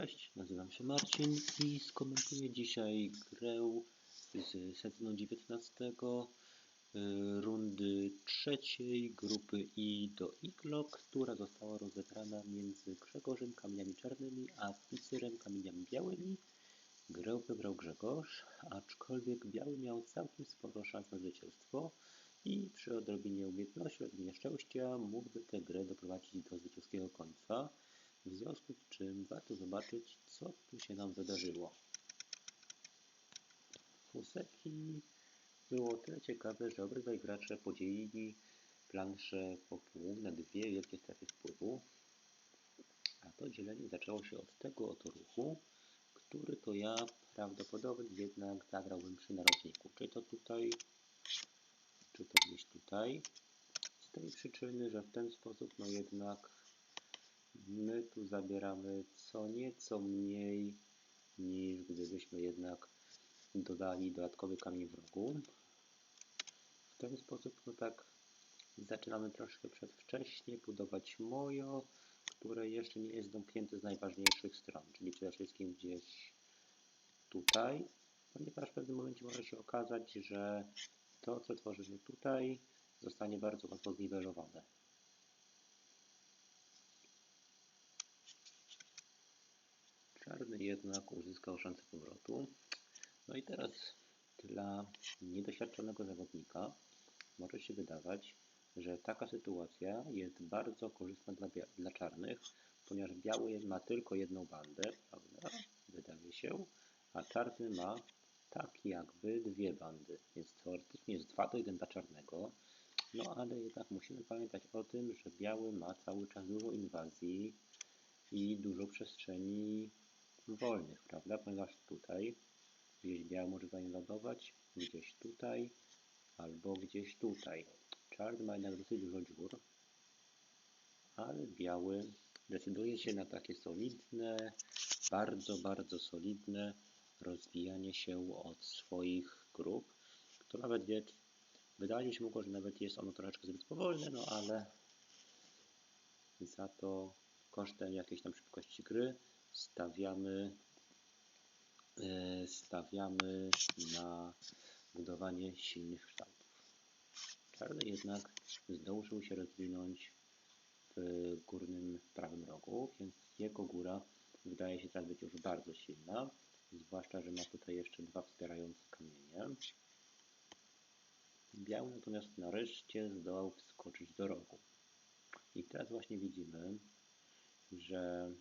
Cześć, nazywam się Marcin i skomentuję dzisiaj grę z sezonu 19 y, rundy trzeciej grupy I do IGLO, która została rozegrana między Grzegorzem Kamieniami Czarnymi a Picyrem Kamieniami Białymi. Grę wybrał Grzegorz, aczkolwiek Biały miał całkiem sporo szans na zwycięstwo i przy odrobinie umiejętności, odrobinie szczęścia mógłby tę grę doprowadzić do zwycięskiego końca. W związku z czym warto zobaczyć, co tu się nam wydarzyło. Fuseki było tyle ciekawe, że obydwaj gracze podzielili planszę po pół na dwie wielkie strefy wpływu. A to dzielenie zaczęło się od tego oto ruchu, który to ja prawdopodobnie jednak zagrałbym przy narożniku. Czy to tutaj, czy to gdzieś tutaj. Z tej przyczyny, że w ten sposób no jednak my tu zabieramy co nieco mniej niż gdybyśmy jednak dodali dodatkowy kamień w rogu. W ten sposób no tak zaczynamy troszkę przedwcześnie budować mojo, które jeszcze nie jest domknięte z najważniejszych stron, czyli przede wszystkim gdzieś tutaj, ponieważ w pewnym momencie może się okazać, że to, co tworzymy tutaj, zostanie bardzo łatwo zniwelowane. Czarny jednak uzyskał szansę powrotu. No i teraz dla niedoświadczonego zawodnika może się wydawać, że taka sytuacja jest bardzo korzystna dla, dla czarnych, ponieważ biały ma tylko jedną bandę, prawda? Wydaje się, a czarny ma tak jakby dwie bandy, więc teoretycznie jest 2 do 1 dla czarnego. No ale jednak musimy pamiętać o tym, że biały ma cały czas dużo inwazji i dużo przestrzeni wolnych, prawda? Ponieważ tutaj gdzieś biały może zainwadować, gdzieś tutaj albo gdzieś tutaj. Czarny ma jednak dosyć dużo dziur, ale biały decyduje się na takie solidne, bardzo, bardzo solidne rozwijanie się od swoich grup, to nawet wie, wydaje się mogło, że nawet jest ono troszeczkę zbyt powolne, no ale za to kosztem jakiejś tam szybkości gry stawiamy, e, stawiamy na budowanie silnych kształtów. Czarny jednak zdążył się rozwinąć w górnym prawym rogu, więc jego góra wydaje się teraz być już bardzo silna, zwłaszcza, że ma tutaj jeszcze dwa wspierające kamienie. Biały natomiast nareszcie zdołał wskoczyć do rogu. I teraz właśnie widzimy, że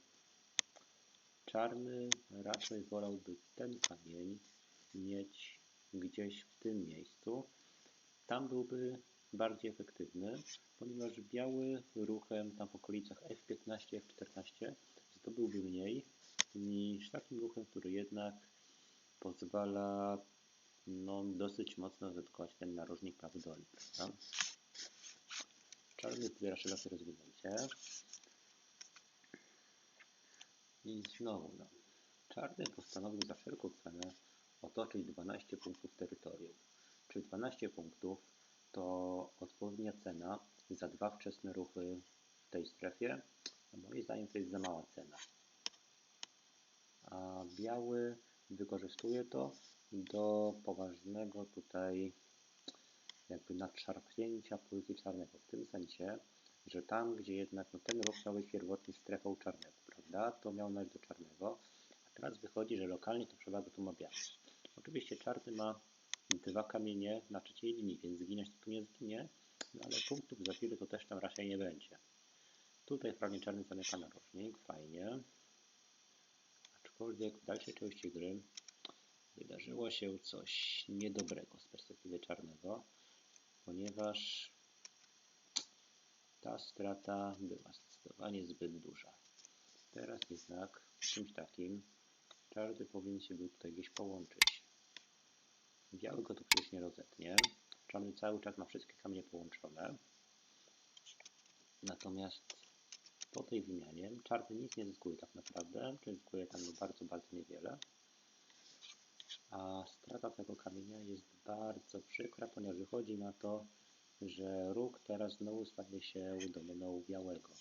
Czarny raczej wolałby ten kamień mieć gdzieś w tym miejscu. Tam byłby bardziej efektywny, ponieważ biały ruchem tam w okolicach F15, F14 zdobyłby mniej niż takim ruchem, który jednak pozwala no, dosyć mocno zaatakować ten narożnik prawy? Czarny zbiera szerokie rozwinięcie. I znowu, no, czarny postanowił za wszelką cenę otoczyć 12 punktów terytorium. Czyli 12 punktów to odpowiednia cena za dwa wczesne ruchy w tej strefie. No moim zdaniem to jest za mała cena. A biały wykorzystuje to do poważnego tutaj jakby nadszarpnięcia pozycji czarnego. W tym sensie, że tam, gdzie jednak no, ten ruch miał być pierwotnie strefą czarnego, prawda, to miał należeć do czarnego, a teraz wychodzi, że lokalnie to przewagę tu ma biały. Oczywiście czarny ma dwa kamienie na trzeciej linii, więc zginąć to tu nie zginie, no ale punktów za chwilę to też tam raczej nie będzie. Tutaj prawie czarny zamyka narożnik, fajnie. Aczkolwiek w dalszej części gry wydarzyło się coś niedobrego z perspektywy czarnego, ponieważ ta strata była zdecydowanie zbyt duża. Teraz jednak czymś takim czarny powinien się był tutaj gdzieś połączyć. Biały go tu przecież nie rozetnie. Czarny cały czas ma wszystkie kamienie połączone. Natomiast po tej wymianie czarny nic nie zyskuje tak naprawdę, czy zyskuje tam bardzo, bardzo niewiele. A strata tego kamienia jest bardzo przykra, ponieważ wychodzi na to, że róg teraz znowu stanie się domeną białego.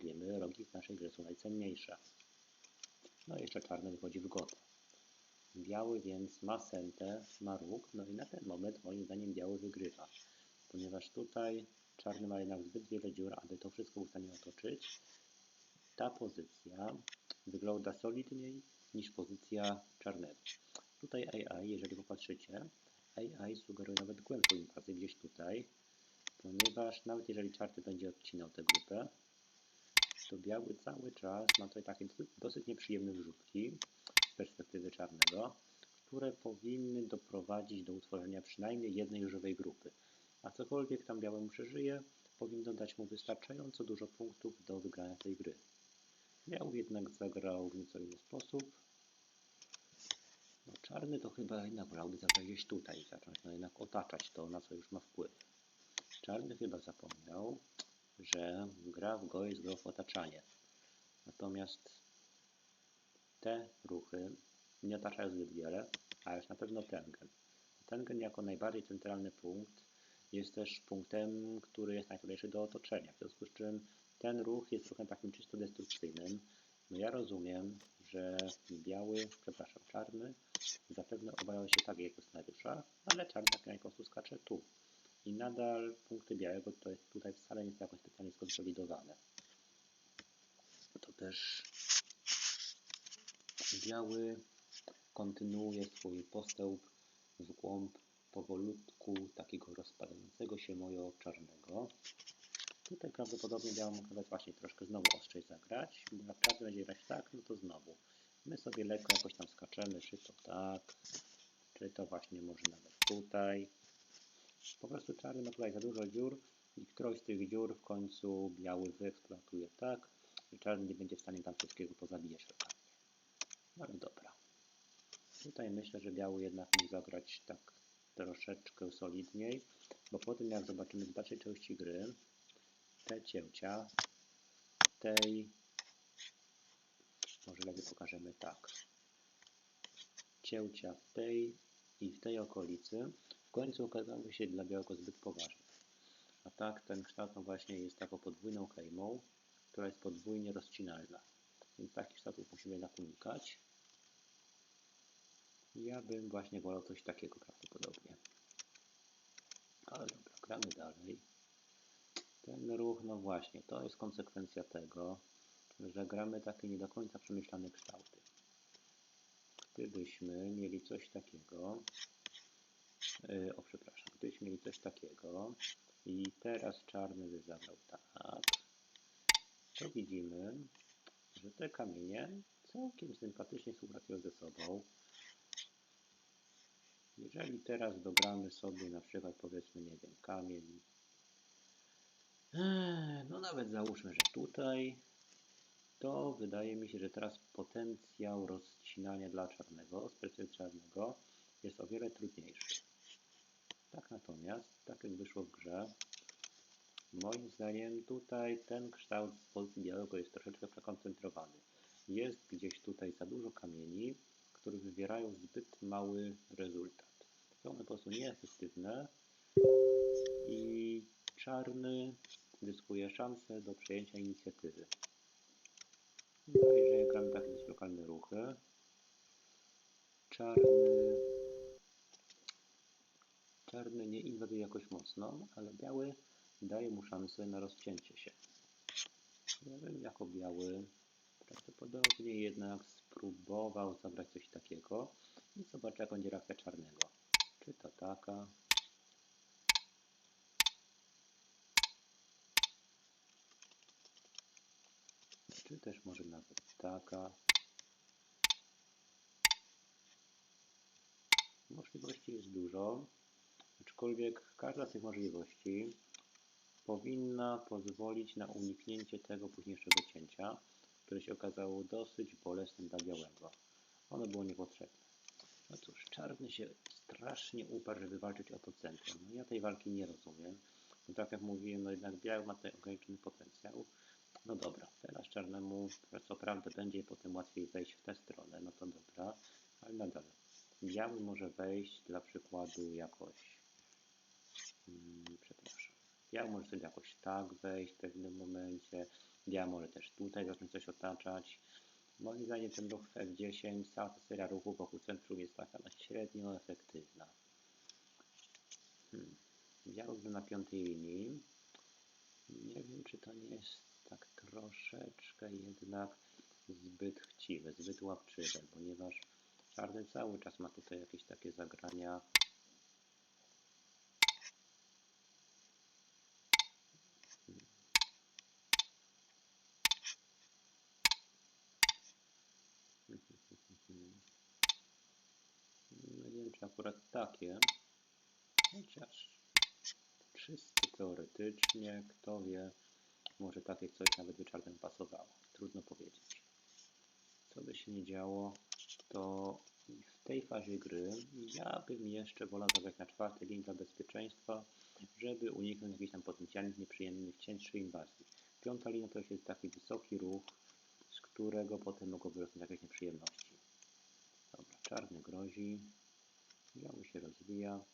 Wiemy, rogi w naszej grze są najcenniejsze. No i jeszcze czarny wychodzi w gotę. Biały więc ma sentę, ma róg, no i na ten moment moim zdaniem biały wygrywa. Ponieważ tutaj czarny ma jednak zbyt wiele dziur, aby to wszystko w stanie otoczyć. Ta pozycja wygląda solidniej niż pozycja czarnego. Tutaj AI, jeżeli popatrzycie, AI sugeruje nawet głębszą inwazję gdzieś tutaj, ponieważ nawet jeżeli czarny będzie odcinał tę grupę, to biały cały czas ma tutaj takie dosyć nieprzyjemne wrzutki z perspektywy czarnego, które powinny doprowadzić do utworzenia przynajmniej jednej żywej grupy. A cokolwiek tam białemu przeżyje, powinno dać mu wystarczająco dużo punktów do wygrania tej gry. Biały jednak zagrał w nieco inny sposób. No, czarny to chyba jednak wolałby zagrać gdzieś tutaj, zacząć no jednak otaczać to, na co już ma wpływ. Czarny chyba zapomniał, że gra w go jest w otaczanie. Natomiast te ruchy nie otaczają zbyt wiele, a już na pewno Tengen. Tengen jako najbardziej centralny punkt jest też punktem, który jest najtrudniejszy do otoczenia. W związku z czym ten ruch jest ruchem takim czysto destrukcyjnym. No ja rozumiem, że biały, przepraszam, czarny zapewne obawiał się takiego scenariusza, ale czarny tak po prostu skacze tu. I nadal punkty białego jest tutaj wcale nie są jakoś specjalnie skonsolidowane. To też biały kontynuuje swój postęp w głąb powolutku takiego rozpadającego się mojo czarnego. Tutaj prawdopodobnie białą mógł właśnie troszkę znowu ostrzej zagrać, czarny będzie grać tak, no to znowu. My sobie lekko jakoś tam skaczemy, czy to tak, czy to właśnie może nawet tutaj. Po prostu czarny ma tutaj za dużo dziur i którąś z tych dziur w końcu biały wyeksploatuje tak, że czarny nie będzie w stanie tam wszystkiego pozabijać. No ale dobra. Tutaj myślę, że biały jednak mógł zagrać tak troszeczkę solidniej, bo po tym jak zobaczymy w dalszej części gry, te cięcia tej może lepiej pokażemy tak cięcia w tej i w tej okolicy w końcu okazały się dla białego zbyt poważne. A tak ten kształt no właśnie jest taką podwójną klejmą, która jest podwójnie rozcinalna. Więc takich kształtów musimy jednak unikać. Ja bym właśnie wolał coś takiego prawdopodobnie. Ale dobra, gramy dalej. Ten ruch, no właśnie, to jest konsekwencja tego, że gramy takie nie do końca przemyślane kształty. Gdybyśmy mieli coś takiego, o przepraszam, gdybyśmy mieli coś takiego i teraz czarny by zabrał tak, to widzimy, że te kamienie całkiem sympatycznie współpracują ze sobą. Jeżeli teraz dogramy sobie na przykład powiedzmy, nie wiem, kamień, no nawet załóżmy, że tutaj, to wydaje mi się, że teraz potencjał rozcinania dla czarnego, perspektywy czarnego, jest o wiele trudniejszy. Tak natomiast, tak jak wyszło w grze, moim zdaniem tutaj ten kształt z pozycji białego jest troszeczkę przekoncentrowany. Jest gdzieś tutaj za dużo kamieni, które wywierają zbyt mały rezultat. Są one po prostu nieefektywne i czarny zyskuje szansę do przejęcia inicjatywy. No jeżeli gramy takie lokalne ruchy, czarny, czarny nie inwaduje jakoś mocno, ale biały daje mu szansę na rozcięcie się. Ja bym jako biały prawdopodobnie jednak spróbował zagrać coś takiego i zobaczę jak będzie reakcja czarnego. Czy to taka, czy też może nawet taka. Możliwości jest dużo, aczkolwiek każda z tych możliwości powinna pozwolić na uniknięcie tego późniejszego cięcia, które się okazało dosyć bolesnym dla białego. Ono było niepotrzebne. No cóż, czarny się strasznie uparł, żeby walczyć o to centrum. No ja tej walki nie rozumiem. No tak jak mówiłem, no jednak biały ma tutaj ograniczony potencjał. No dobra, teraz czarnemu co prawda będzie potem łatwiej wejść w tę stronę, no to dobra, ale nadal biały może wejść dla przykładu jakoś, przepraszam, biały może sobie jakoś tak wejść w pewnym momencie, biały może też tutaj zacząć coś otaczać, Moim zdaniem ten ruch w F10, cała ta seria ruchów wokół centrum jest taka no, średnio efektywna. Hmm. Białych na piątej linii. Nie wiem, czy to nie jest tak troszeczkę jednak zbyt chciwe, zbyt łapczywe, ponieważ czarny cały czas ma tutaj jakieś takie zagrania. Czy akurat takie, chociaż czysto teoretycznie, kto wie, może takie coś nawet by czarnym pasowało. Trudno powiedzieć. Co by się nie działo, to w tej fazie gry ja bym jeszcze wolał zagrać na czwartej linii dla bezpieczeństwa, żeby uniknąć jakichś tam potencjalnych nieprzyjemnych cięć czy inwazji. Piąta linia to jest taki wysoki ruch, z którego potem mogą wyrosnąć jakieś nieprzyjemności. Dobra, czarny grozi, biały się rozwija,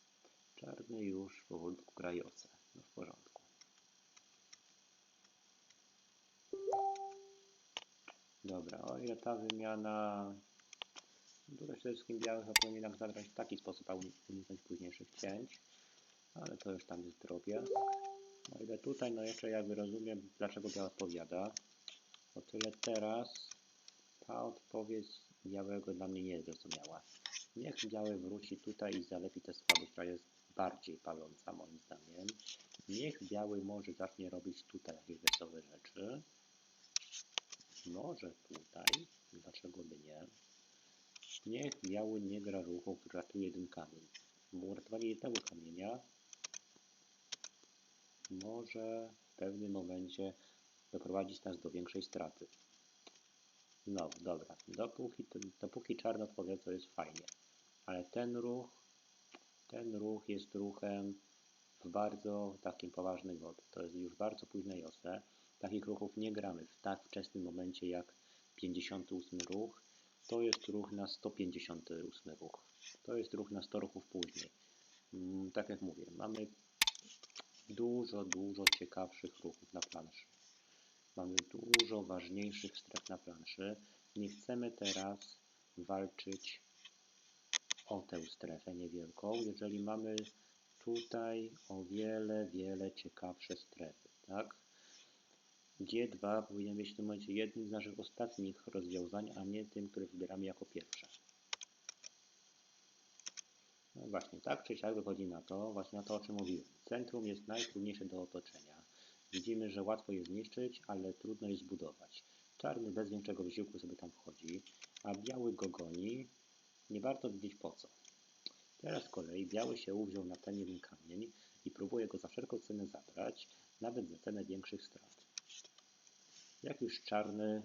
czarny już powolutku gra Josę. No w porządku. Dobra, o ile ta wymiana Tutaj przede wszystkim białych powinienem zagrać w taki sposób, aby uniknąć późniejszych cięć, ale to już tam jest drobiazg. O ile tutaj, no jeszcze jakby rozumiem, dlaczego biała odpowiada. O tyle teraz ta odpowiedź białego dla mnie nie jest zrozumiała. Niech biały wróci tutaj i zalepi tę słabość, która jest bardziej paląca moim zdaniem. Niech biały może zacznie robić tutaj jakieś wesołe rzeczy. Może tutaj, dlaczego by nie. Niech biały nie gra ruchu, który ratuje jeden kamień. Bo uratowanie jednego kamienia może w pewnym momencie doprowadzić nas do większej straty. No, dobra. Dopóki, dopóki czarno odpowiada, to jest fajnie. Ale ten ruch, ten ruch jest ruchem w bardzo takim poważnym wodze. To jest już bardzo późne jose. Takich ruchów nie gramy w tak wczesnym momencie jak 58 ruch to jest ruch na 158 ruch. To jest ruch na 100 ruchów później. Mm, tak jak mówię, mamy dużo, dużo ciekawszych ruchów na planszy. Mamy dużo ważniejszych stref na planszy. Nie chcemy teraz walczyć o tę strefę niewielką, jeżeli mamy tutaj o wiele, wiele ciekawsze strefy, tak? G2 powinien być w tym momencie jednym z naszych ostatnich rozwiązań, a nie tym, które wybieramy jako pierwsze. No właśnie, tak czy siak wychodzi na to, właśnie na to, o czym mówiłem. Centrum jest najtrudniejsze do otoczenia. Widzimy, że łatwo je zniszczyć, ale trudno je zbudować. Czarny bez większego wysiłku sobie tam wchodzi, a biały go goni. Nie warto wiedzieć po co. Teraz z kolei biały się uwziął na ten jeden kamień i próbuje go za wszelką cenę zabrać, nawet za cenę większych strat. Jak już czarny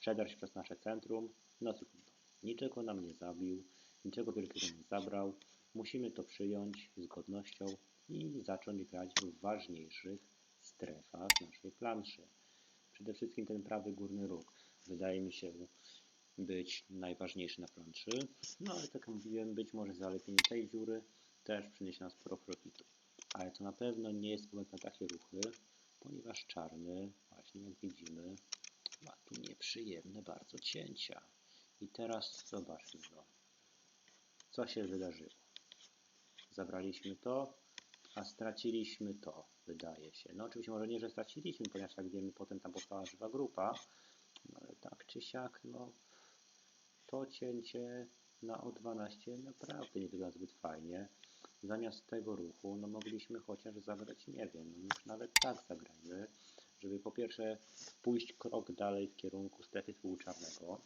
przedarł się przez nasze centrum, no trudno. Niczego nam nie zabił, niczego wielkiego nie zabrał. Musimy to przyjąć z godnością i zacząć grać w ważniejszych strefach naszej planszy. Przede wszystkim ten prawy górny róg wydaje mi się być najważniejszy na planszy. No ale tak jak mówiłem, być może zalepienie tej dziury też przyniesie nam sporo profitu. Ale to na pewno nie jest pomysł na takie ruchy, ponieważ czarny, właśnie jak widzimy, ma tu nieprzyjemne bardzo cięcia. I teraz zobaczmy, no, co się wydarzyło. Zabraliśmy to, a straciliśmy to, wydaje się. No oczywiście może nie, że straciliśmy, ponieważ jak wiemy, potem tam powstała żywa grupa, no ale tak czy siak, no to cięcie na O12 naprawdę nie wygląda zbyt fajnie zamiast tego ruchu, no mogliśmy chociaż zagrać, nie wiem, już nawet tak zagrajmy, żeby po pierwsze pójść krok dalej w kierunku strefy wpływu czarnego,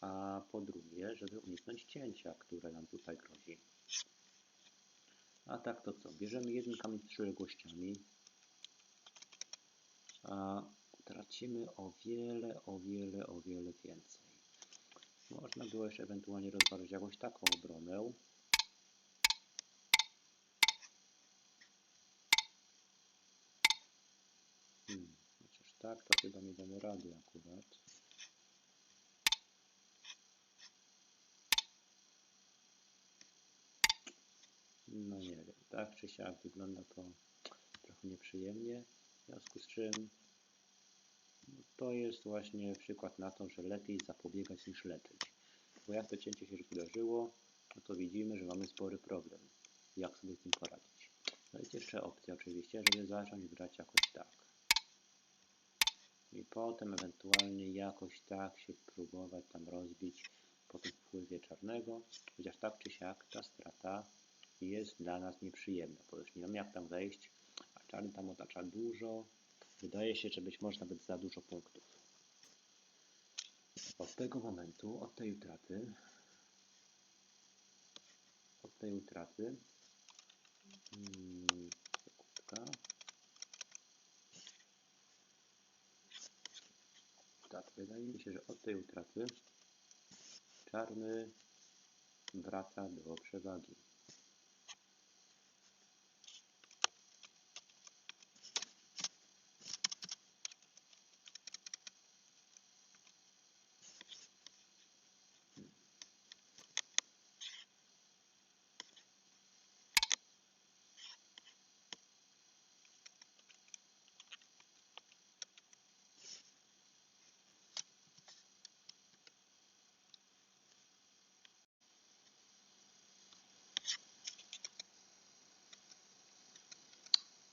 a po drugie, żeby uniknąć cięcia, które nam tutaj grozi. A tak to co? Bierzemy jeden kamień z przyległościami, a tracimy o wiele, o wiele, o wiele więcej. Można było jeszcze ewentualnie rozważyć jakąś taką obronę, tak, to chyba nie damy rady akurat. No nie wiem, tak czy siak wygląda to trochę nieprzyjemnie, w związku z czym to jest właśnie przykład na to, że lepiej zapobiegać niż leczyć. Bo jak to cięcie się już wydarzyło, no to widzimy, że mamy spory problem. Jak sobie z tym poradzić? No jest jeszcze opcja oczywiście, żeby zacząć grać jakoś tak. I potem ewentualnie jakoś tak się próbować tam rozbić po tym wpływie czarnego, chociaż tak czy siak ta strata jest dla nas nieprzyjemna, bo już nie wiem jak tam wejść, a czarny tam otacza dużo. Wydaje się, że być może nawet za dużo punktów. Od tego momentu, od tej utraty, od tej utraty, hmm. Tak, wydaje mi się, że od tej utraty czarny wraca do przewagi.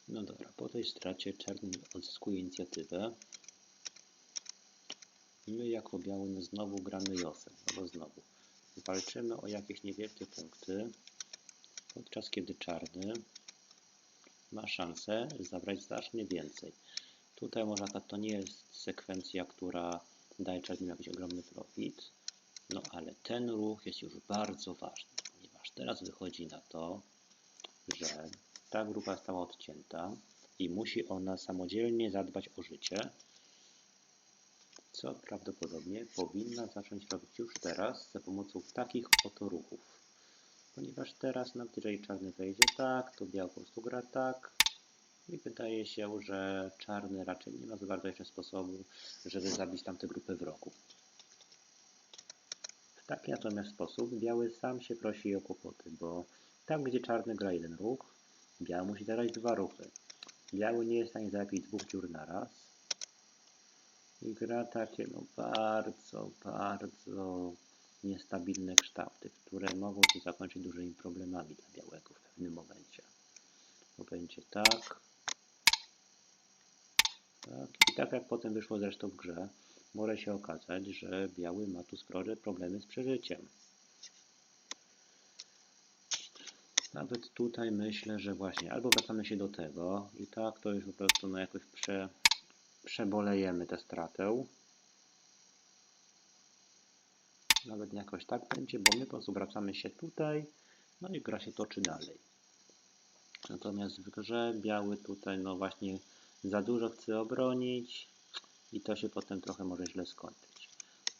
No dobra, po tej stracie czarny odzyskuje inicjatywę. My jako biały no znowu gramy Josę, no bo znowu walczymy o jakieś niewielkie punkty, podczas kiedy czarny ma szansę zabrać znacznie więcej. Tutaj może to nie jest sekwencja, która daje czarnym jakiś ogromny profit, no ale ten ruch jest już bardzo ważny, ponieważ teraz wychodzi na to, że ta grupa została odcięta i musi ona samodzielnie zadbać o życie, co prawdopodobnie powinna zacząć robić już teraz za pomocą takich oto ruchów. Ponieważ teraz nawet jeżeli czarny wejdzie tak, to biały po prostu gra tak i wydaje się, że czarny raczej nie ma za bardzo jeszcze sposobu, żeby zabić tamtę grupę wrogów. W taki natomiast sposób biały sam się prosi o kłopoty, bo tam gdzie czarny gra jeden ruch, biały musi zagrać dwa ruchy. Biały nie jest w stanie załatwić dwóch dziur naraz. I gra takie no bardzo, bardzo niestabilne kształty, które mogą się zakończyć dużymi problemami dla białego w pewnym momencie. Bo będzie tak. Tak. I tak jak potem wyszło zresztą w grze, może się okazać, że biały ma tu spore problemy z przeżyciem. Nawet tutaj myślę, że właśnie albo wracamy się do tego i tak to już po prostu no jakoś prze, przebolejemy tę stratę. Nawet jakoś tak będzie, bo my po prostu wracamy się tutaj, no i gra się toczy dalej. Natomiast w grze biały tutaj no właśnie za dużo chce obronić i to się potem trochę może źle skończyć.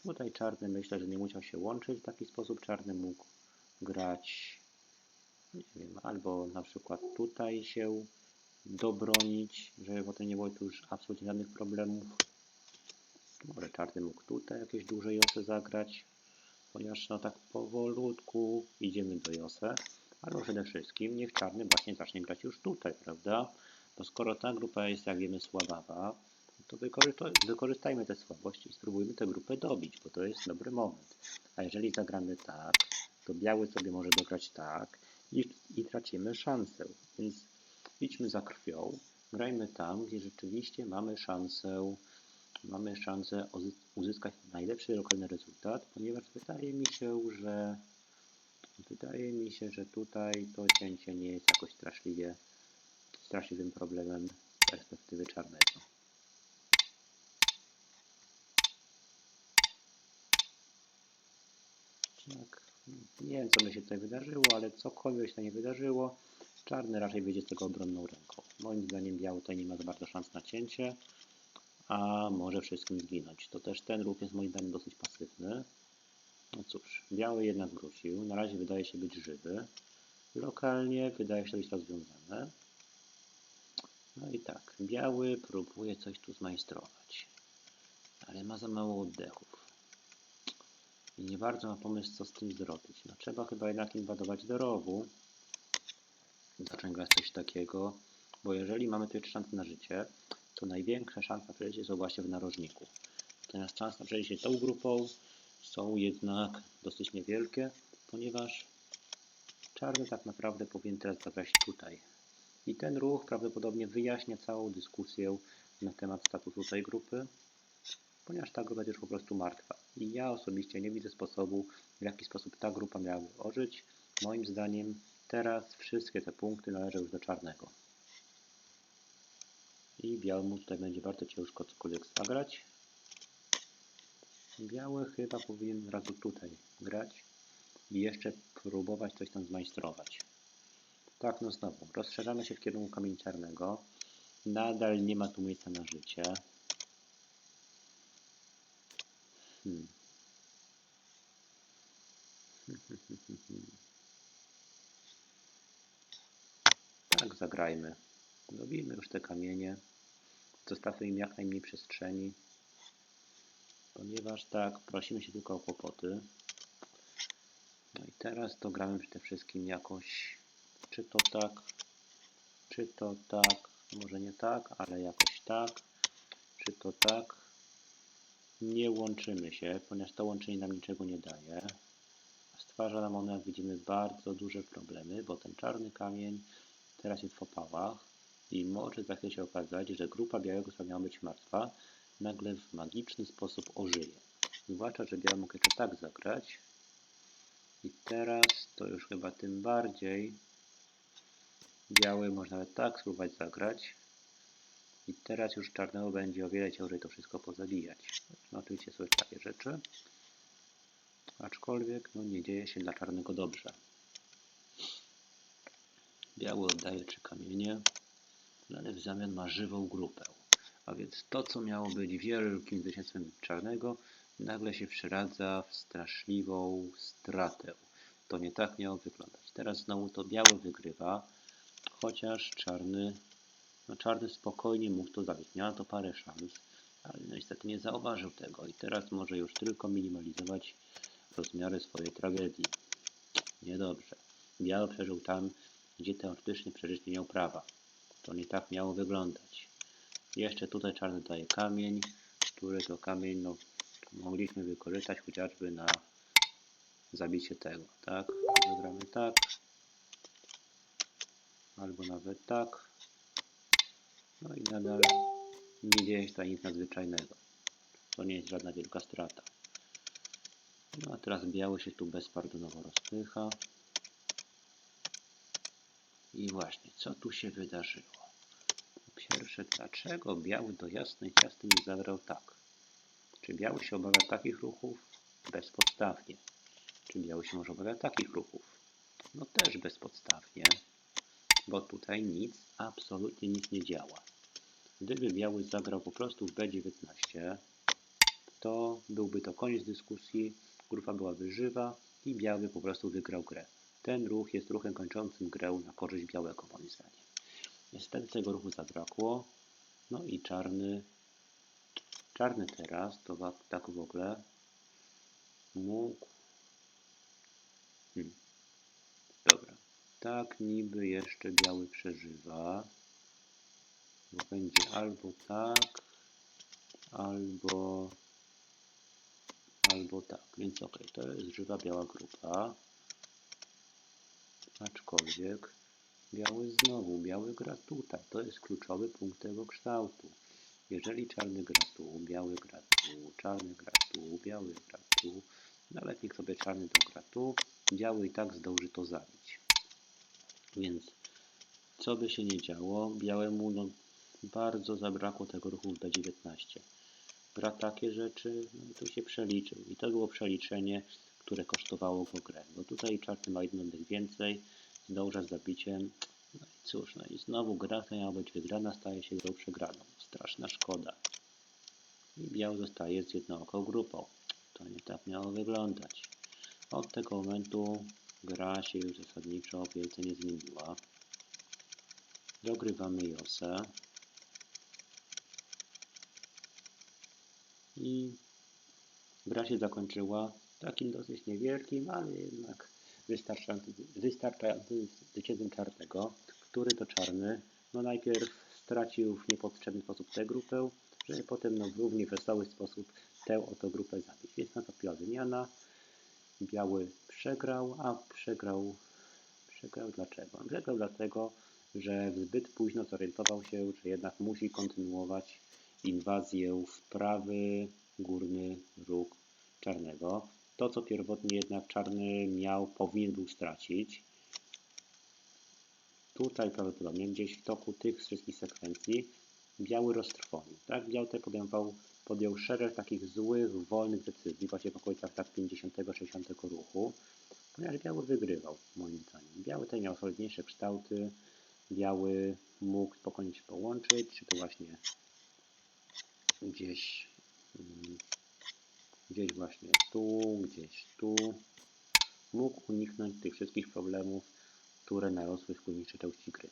Tutaj czarny myślę, że nie musiał się łączyć w taki sposób. Czarny mógł grać nie wiem, albo na przykład tutaj się dobronić, żeby potem nie było tu już absolutnie żadnych problemów. Może czarny mógł tutaj jakieś duże Jose zagrać, ponieważ no tak powolutku idziemy do Jose. Albo przede wszystkim niech czarny właśnie zacznie grać już tutaj, prawda? Bo skoro ta grupa jest, jak wiemy, słabawa, to wykorzystajmy te słabości i spróbujmy tę grupę dobić, bo to jest dobry moment. A jeżeli zagramy tak, to biały sobie może dograć tak i, tracimy szansę. Więc idźmy za krwią, grajmy tam, gdzie rzeczywiście mamy szansę, mamy szansę uzyskać najlepszy lokalny rezultat, ponieważ wydaje mi się, że wydaje mi się, że tutaj to cięcie nie jest jakoś straszliwie straszliwym problemem z perspektywy czarnego. Tak. Nie wiem, co by się tutaj wydarzyło, ale cokolwiek się nie wydarzyło, czarny raczej wyjdzie z tego obronną ręką. Moim zdaniem biały tutaj nie ma za bardzo szans na cięcie, a może wszystkim zginąć. To też ten ruch jest moim zdaniem dosyć pasywny. No cóż, biały jednak wrócił. Na razie wydaje się być żywy. Lokalnie wydaje się być rozwiązane. No i tak, biały próbuje coś tu zmajstrować, ale ma za mało oddechów i nie bardzo ma pomysł, co z tym zrobić. No, trzeba chyba jednak inwadować do rowu, zacząć grać coś takiego, bo jeżeli mamy tu szansę na życie, to największa szansa na przejście są właśnie w narożniku. Natomiast szanse na przejście tą grupą są jednak dosyć niewielkie, ponieważ czarny tak naprawdę powinien teraz zagrać tutaj. I ten ruch prawdopodobnie wyjaśnia całą dyskusję na temat statusu tej grupy, ponieważ ta grupa już po prostu martwa. I ja osobiście nie widzę sposobu, w jaki sposób ta grupa miałaby ożyć. Moim zdaniem teraz wszystkie te punkty należą już do czarnego. I białemu tutaj będzie bardzo ciężko cokolwiek zagrać. Biały chyba powinien razu tutaj grać i jeszcze próbować coś tam zmajstrować. Tak, no znowu, rozszerzamy się w kierunku kamienia czarnego. Nadal nie ma tu miejsca na życie. Hmm. Tak, zagrajmy. Dobijmy już te kamienie. Zostawmy im jak najmniej przestrzeni. Ponieważ tak, prosimy się tylko o kłopoty. No i teraz to gramy przede wszystkim jakoś, czy to tak, czy to tak, może nie tak, ale jakoś tak, czy to tak. Nie łączymy się, ponieważ to łączenie nam niczego nie daje. Stwarza nam ono, jak widzimy, bardzo duże problemy, bo ten czarny kamień teraz jest w opałach i może za chwilę się okazać, że grupa białego, która miała być martwa, nagle w magiczny sposób ożyje. Zwłaszcza, że biały mógł jeszcze tak zagrać. I teraz to już chyba tym bardziej biały można nawet tak spróbować zagrać. I teraz już czarnego będzie o wiele ciężej to wszystko pozabijać. No, oczywiście są takie rzeczy. Aczkolwiek no, nie dzieje się dla czarnego dobrze. Biały oddaje trzy kamienie, ale w zamian ma żywą grupę. A więc to, co miało być wielkim zwycięstwem czarnego, nagle się przeradza w straszliwą stratę. To nie tak miało wyglądać. Teraz znowu to biały wygrywa, chociaż czarny, no czarny spokojnie mógł to zabić. Miał to parę szans, ale niestety nie zauważył tego i teraz może już tylko minimalizować rozmiary swojej tragedii. Niedobrze. Biały przeżył tam, gdzie teoretycznie przeżyć nie miał prawa. To nie tak miało wyglądać. Jeszcze tutaj czarny daje kamień, który to kamień no, mogliśmy wykorzystać chociażby na zabicie tego, tak? Wygramy tak, albo nawet tak. No i nadal nie dzieje się tutaj nic nadzwyczajnego. To nie jest żadna wielka strata. No a teraz biały się tu bezpardonowo rozpycha. I właśnie, co tu się wydarzyło? Pierwsze, dlaczego biały do jasnej ciasty nie zagrał tak? Czy biały się obawia takich ruchów? Bezpodstawnie. Czy biały się może obawia takich ruchów? No też bezpodstawnie, bo tutaj nic, absolutnie nic nie działa. Gdyby biały zagrał po prostu w B19, to byłby to koniec dyskusji, grupa byłaby żywa i biały po prostu wygrał grę. Ten ruch jest ruchem kończącym grę na korzyść białego, moim zdaniem. Niestety tego ruchu zabrakło. No i czarny. Czarny teraz, to tak w ogóle mógł. Hmm. Tak niby jeszcze biały przeżywa. Bo będzie albo tak, albo albo tak. Więc ok, to jest żywa biała grupa. Aczkolwiek biały znowu, biały gra tutaj. To jest kluczowy punkt tego kształtu. Jeżeli czarny gra tu, biały gra tu, czarny gra tu, biały gra tu, nawet niech sobie czarny to gra tu, biały i tak zdąży to zabić. Więc co by się nie działo, białemu no, bardzo zabrakło tego ruchu w B19. Gra takie rzeczy, no tu się przeliczył. I to było przeliczenie, które kosztowało go grę. Bo tutaj czarny ma oddech więcej, zdąża z zabiciem. No i cóż, no i znowu gra, która miała być wygrana, staje się grą przegraną. Straszna szkoda. I biały zostaje z jednooką grupą. To nie tak miało wyglądać. Od tego momentu gra się już zasadniczo wielce nie zmieniła. Dogrywamy Josę. I gra się zakończyła takim dosyć niewielkim, ale jednak wystarczającym, zwycięstwem czarnego, który to czarny, no najpierw stracił w niepotrzebny sposób tę grupę, żeby potem no, w równie wesoły sposób tę oto grupę zabić. Więc nastąpiła wymiana. Biały przegrał, a przegrał, przegrał dlaczego? Przegrał dlatego, że zbyt późno zorientował się, że jednak musi kontynuować inwazję w prawy górny róg czarnego. To, co pierwotnie jednak czarny miał, powinien był stracić. Tutaj prawdopodobnie gdzieś w toku tych wszystkich sekwencji biały roztrwonił. Tak? Biały tutaj podejmował, podjął szereg takich złych, wolnych decyzji, właśnie w okolicach tak 50-60 ruchu, ponieważ biały wygrywał, moim zdaniem. Biały tutaj miał solidniejsze kształty, biały mógł spokojnie się połączyć, czy to właśnie gdzieś, mm, gdzieś właśnie tu, gdzieś tu. Mógł uniknąć tych wszystkich problemów, które narosły w późniejszej części gry.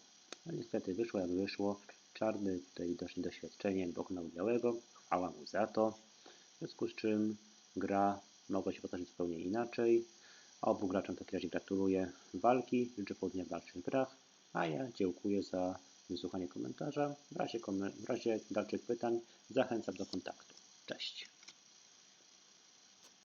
No niestety wyszło jak wyszło. Czarny tutaj widocznie doświadczeniem pokonał białego. Chwała mu za to. W związku z czym gra mogła się potoczyć zupełnie inaczej. Obu graczom w takim razie gratuluję walki, życzę powodzenia w dalszych grach, a ja dziękuję za wysłuchanie komentarza. W razie, w razie dalszych pytań zachęcam do kontaktu. Cześć.